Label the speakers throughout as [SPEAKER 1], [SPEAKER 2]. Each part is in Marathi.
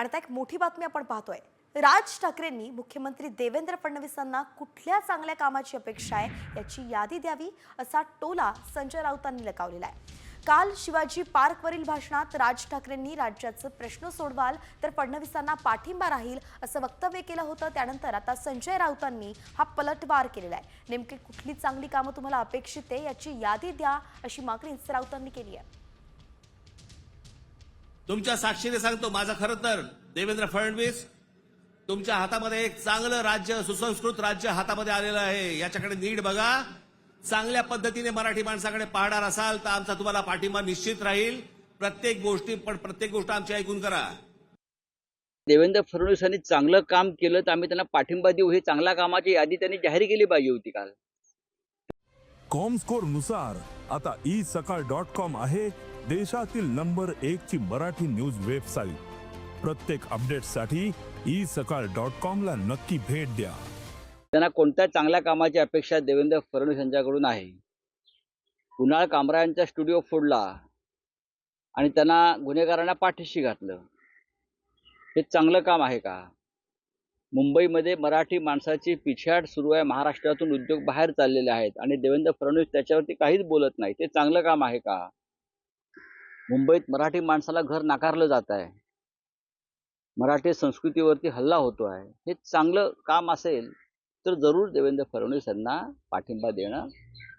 [SPEAKER 1] आणि आता एक मोठी बातमी आपण पाहतोय. राज ठाकरेंनी मुख्यमंत्री देवेंद्र फडणवीसांना कुठल्या चांगल्या कामाची अपेक्षा आहे याची यादी द्यावी असा टोला संजय राऊतांनी लगावलेला आहे. काल शिवाजी पार्कवरील भाषणात राज ठाकरेंनी राज्याचं प्रश्न सोडवाल तर फडणवीसांना पाठिंबा राहील असं वक्तव्य केलं होतं. त्यानंतर आता संजय राऊतांनी हा पलटवार केलेला आहे. नेमकी कुठली चांगली कामं तुम्हाला अपेक्षित आहे याची यादी द्या अशी मागणी राऊतांनी केली आहे.
[SPEAKER 2] तुमच्या साक्षीने सांगतो माझं खरं तर देवेंद्र फडणवीस तुमच्या हातामध्ये एक चांगलं राज्य सुसंस्कृत राज्य हातामध्ये आलेलं आहे. याच्याकडे नीट बघा. चांगल्या पद्धतीने मराठी माणसाकडे पाहणार असाल तर आमचा तुम्हाला पाठिंबा निश्चित राहील. प्रत्येक गोष्टी पण प्रत्येक गोष्ट आमची ऐकून करा.
[SPEAKER 3] देवेंद्र फडणवीस यांनी चांगलं काम केलं तर आम्ही त्यांना पाठिंबा देऊ. हे चांगल्या कामाची यादी त्यांनी जाहीर केली पाहिजे होती काल.
[SPEAKER 4] कॉमस्कोरनुसार आता ई सकाळ डॉट कॉम आहे देशातील नंबर एक ची मराठी न्यूज वेबसाईट प्रत्येक अपडेटसाठी ई सकाळ डॉट कॉम ला नक्की भेट द्या.
[SPEAKER 3] त्यांना कोणत्या चांगल्या कामाची अपेक्षा देवेंद्र फडणवीस यांच्याकडून आहे? कुणाल कामरायांचा स्टुडिओ फोडला आणि त्यांना गुन्हेगारांना पाठीशी घातलं. हे चांगलं काम आहे का? मुंबईमध्ये मराठी माणसाची पिछाड सुरू आहे. महाराष्ट्रातून उद्योग बाहेर चाललेले आहेत. आणि देवेंद्र फडणवीस त्याच्यावरती काहीच बोलत नाही. ते चांगलं काम आहे का? मुंबईत मराठी माणसाला घर नाकारलं जात आहे. मराठी संस्कृतीवरती हल्ला होतो आहे. हे चांगलं काम असेल तर जरूर देवेंद्र फडणवीस यांना पाठिंबा देणं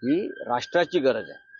[SPEAKER 3] ही राष्ट्राची गरज आहे.